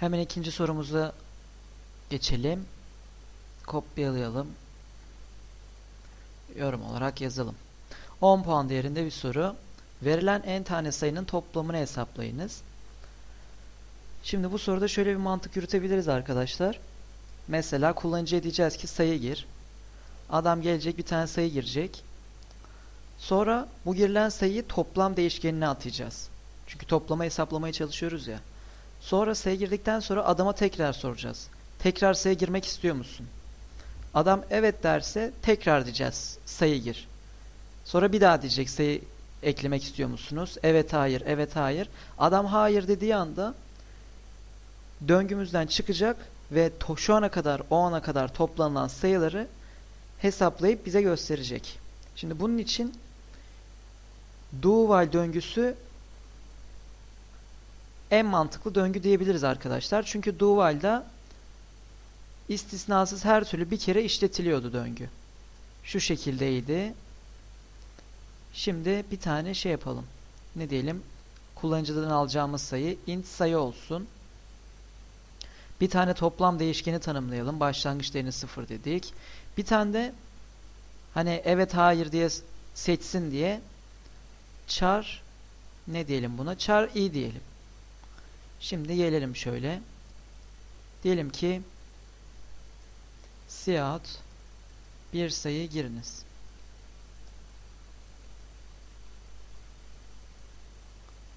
Hemen ikinci sorumuza geçelim. Kopyalayalım. Yorum olarak yazalım. 10 puan değerinde bir soru. Verilen n tane sayının toplamını hesaplayınız. Şimdi bu soruda şöyle bir mantık yürütebiliriz arkadaşlar. Mesela kullanıcıya diyeceğiz ki sayı gir. Adam gelecek bir tane sayı girecek. Sonra bu girilen sayıyı toplam değişkenine atacağız. Çünkü toplama hesaplamaya çalışıyoruz ya. Sonra sayı girdikten sonra adama tekrar soracağız. Tekrar sayı girmek istiyor musun? Adam evet derse tekrar diyeceğiz sayı gir. Sonra bir daha diyecek sayı eklemek istiyor musunuz? Evet hayır, evet hayır. Adam hayır dediği anda döngümüzden çıkacak ve şu ana kadar o ana kadar toplanılan sayıları hesaplayıp bize gösterecek. Şimdi bunun için do while döngüsü en mantıklı döngü diyebiliriz arkadaşlar. Çünkü while'da istisnasız her türlü bir kere işletiliyordu döngü. Şu şekildeydi. Şimdi bir tane şey yapalım. Ne diyelim? Kullanıcıdan alacağımız sayı int sayı olsun. Bir tane toplam değişkeni tanımlayalım. Başlangıç değerini 0 dedik. Bir tane de hani evet hayır diye seçsin diye char ne diyelim buna? Char i diyelim. Şimdi gelelim şöyle. Diyelim ki Cout bir sayı giriniz.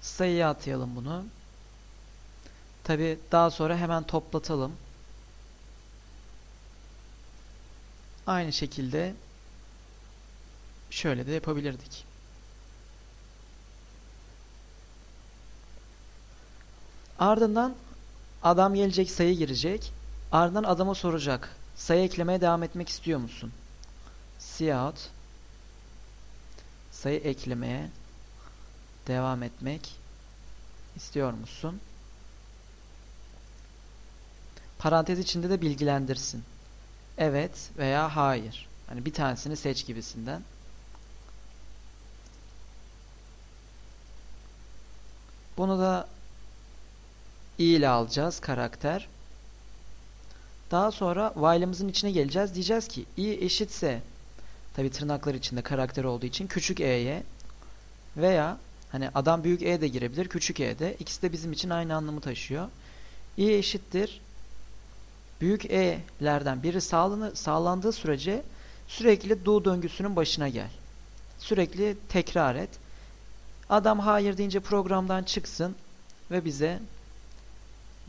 Sayıya atayalım bunu. Tabi daha sonra hemen toplatalım. Aynı şekilde şöyle de yapabilirdik. Ardından adam gelecek sayı girecek. Ardından adama soracak. Sayı eklemeye devam etmek istiyor musun? Cout sayı eklemeye devam etmek istiyor musun? Parantez içinde de bilgilendirsin. Evet veya hayır. Hani bir tanesini seç gibisinden. Bunu da i ile alacağız karakter. Daha sonra while'ımızın içine geleceğiz. Diyeceğiz ki i eşitse tabi tırnaklar içinde karakter olduğu için küçük e'ye veya hani adam büyük e de girebilir küçük e de ikisi de bizim için aynı anlamı taşıyor. i eşittir büyük e'lerden biri sağlandığı sürece sürekli do döngüsünün başına gel. Sürekli tekrar et. Adam hayır deyince programdan çıksın ve bize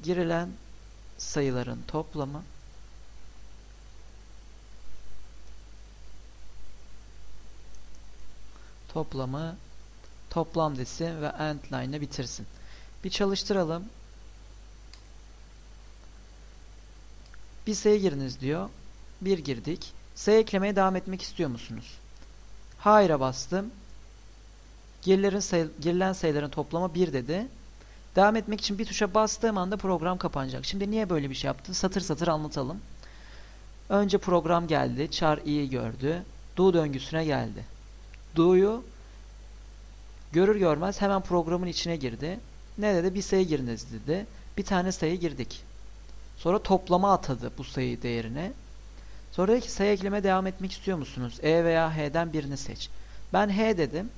girilen sayıların toplamı toplamı toplam desin ve end line'ı bitirsin. Bir çalıştıralım. Bir sayı giriniz diyor. Bir girdik. Sayı eklemeye devam etmek istiyor musunuz? Hayır'a bastım. Girilerin sayı, girilen sayıların toplamı 1 dedi. Devam etmek için bir tuşa bastığım anda program kapanacak. Şimdi niye böyle bir şey yaptı? Satır satır anlatalım. Önce program geldi. Char i'yi gördü. Do döngüsüne geldi. Do'yu görür görmez hemen programın içine girdi. Ne dedi? Bir sayı giriniz dedi. Bir tane sayı girdik. Sonra toplama atadı bu sayı değerine. Sonra dedi ki sayı ekleme devam etmek istiyor musunuz? E veya H'den birini seç. Ben H dedim.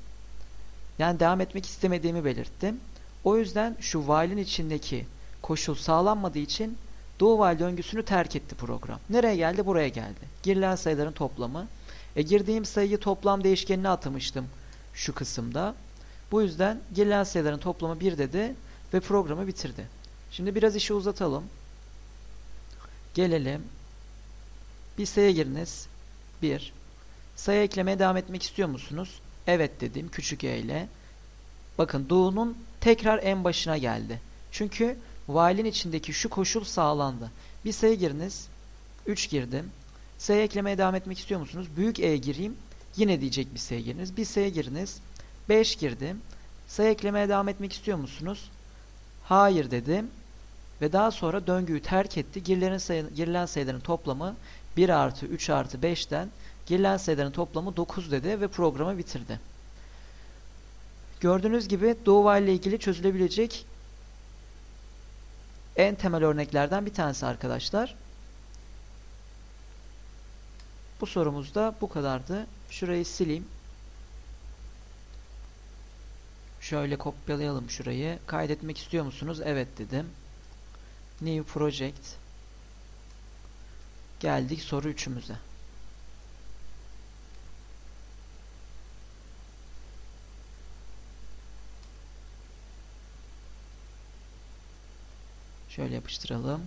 Yani devam etmek istemediğimi belirttim. O yüzden şu while'in içindeki koşul sağlanmadığı için do while döngüsünü terk etti program. Nereye geldi? Buraya geldi. Girilen sayıların toplamı. E girdiğim sayıyı toplam değişkenine atamıştım şu kısımda. Bu yüzden girilen sayıların toplamı 1 dedi ve programı bitirdi. Şimdi biraz işi uzatalım. Gelelim. Bir sayı giriniz. 1. Sayı eklemeye devam etmek istiyor musunuz? Evet dedim küçük e ile. Bakın do'nun tekrar en başına geldi. Çünkü while'in içindeki şu koşul sağlandı. Bir sayı giriniz. 3 girdim. Sayı eklemeye devam etmek istiyor musunuz? Büyük E gireyim. Yine diyecek bir sayı giriniz. Bir sayı giriniz. 5 girdim. Sayı eklemeye devam etmek istiyor musunuz? Hayır dedim. Ve daha sonra döngüyü terk etti. Girilen, sayı, girilen sayıların toplamı 1 artı 3 artı 5'ten girilen sayıların toplamı 9 dedi ve programı bitirdi. Gördüğünüz gibi do while ile ilgili çözülebilecek en temel örneklerden bir tanesi arkadaşlar. Bu sorumuz da bu kadardı. Şurayı sileyim. Şöyle kopyalayalım şurayı. Kaydetmek istiyor musunuz? Evet dedim. New Project. Geldik soru 3'ümüze. Şöyle yapıştıralım.